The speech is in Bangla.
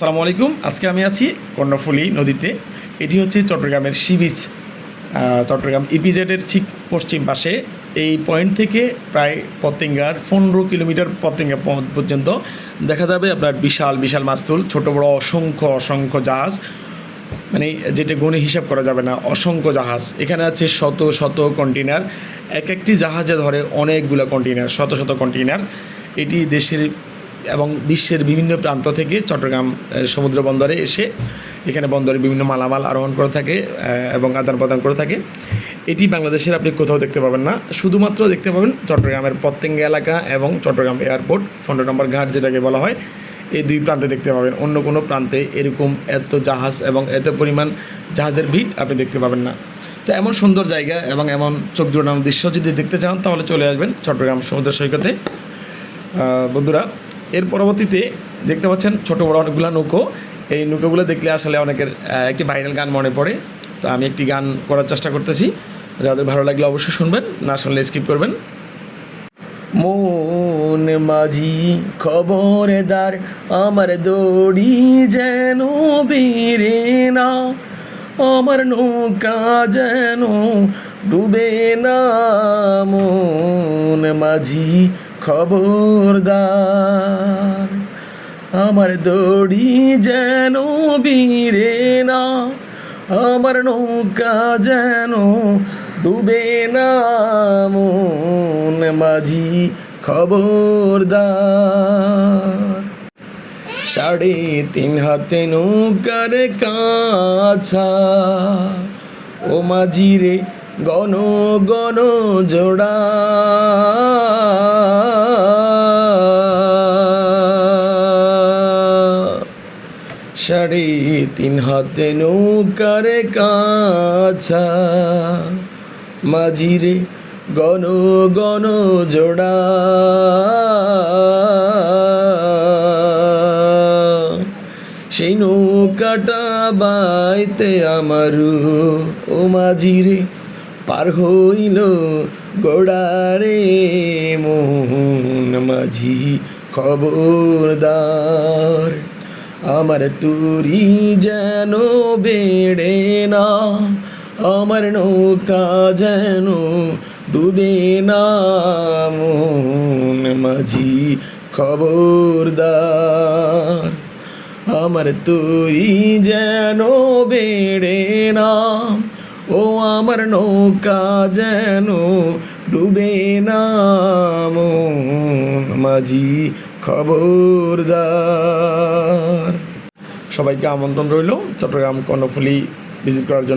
আসসালামু আলাইকুম। আজকে আমি আছি কর্ণফুলী নদীতে। এটি হচ্ছে চট্টগ্রামের সি বিচ চট্টগ্রাম ইপিজেডের ঠিক পশ্চিম পাশে। এই পয়েন্ট থেকে প্রায় পতেঙ্গার পনেরো কিলোমিটার পতেঙ্গা পর্যন্ত দেখা যাবে আপনার বিশাল বিশাল মাস্তুল ছোট বড় অসংখ্য অসংখ্য জাহাজ। মানে যেটা গুণে হিসাব করা যাবে না, অসংখ্য জাহাজ। এখানে আছে শত শত কন্টেনার এক একটি জাহাজে ধরে অনেকগুলো কন্টেনার শত শত কন্টেনার এটি দেশের এবং বিশ্বের বিভিন্ন প্রান্ত থেকে চট্টগ্রাম সমুদ্র বন্দরে এসে এখানে বন্দরে বিভিন্ন মালামাল আরোহণ করে থাকে এবং আদান প্রদান করে থাকে। এটি বাংলাদেশের আপনি কোথাও দেখতে পাবেন না। শুধুমাত্র দেখতে পাবেন চট্টগ্রামের পত্তেঙ্গা এলাকা এবং চট্টগ্রাম এয়ারপোর্ট পনেরো নম্বর ঘাট যেটাকে বলা হয়। এই দুই প্রান্তে দেখতে পাবেন। অন্য কোনো প্রান্তে এরকম এত জাহাজ এবং এত পরিমাণ জাহাজের ভিড় আপনি দেখতে পাবেন না। তো এমন সুন্দর জায়গা এবং এমন চোখ জোড়ানোর দৃশ্য যদি দেখতে চান, তাহলে চলে আসবেন চট্টগ্রাম সমুদ্র সৈকতে। বন্ধুরা এর পরবর্তীতে দেখতে পাচ্ছেন ছোটো বড় অনেকগুলো নৌকো। এই নৌকোগুলো দেখলে আসলে অনেকের একটি ভাইরাল গান মনে পড়ে। তো আমি একটি গান করার চেষ্টা করতেছি। যাদের ভালো লাগলে অবশ্যই শুনবেন, না শুনলে স্কিপ করবেন। মন মাঝি খবরদার, আমার দড়ি যেন বেরে না। আমার নৌকা যেন ডুবে না। মন মাঝি খবরদার। আমার দড়ি যেন বীরে না, আমার নৌকা যেন ডুবে না, মন মাঝি খবরদার। সাড়ে তিন হাতে নৌকার কাছা, ও মাঝি রে গণ গণ জোড়া। সাড়ে তিন হাতে নৌকার কাছা মাঝিরে গণ গণ জোড়া। সেই নৌকাটা বাইতে আমারু ও মাঝিরে পার হইল গোড়ারে মোহন মাঝি খবরদার। আমার তুরি যেন বেড়ে না আমার নৌকা যেন ডুবে না মন মাঝি খবরদার আমার তুই যেন বেড়ে না ও আমার নৌকা যেন ডুবে না মন মাঝি খবরদার সবাইকে আমন্ত্রণ রইল। চট্টগ্রাম কর্ণফুলি ভিজিট করার জন্য।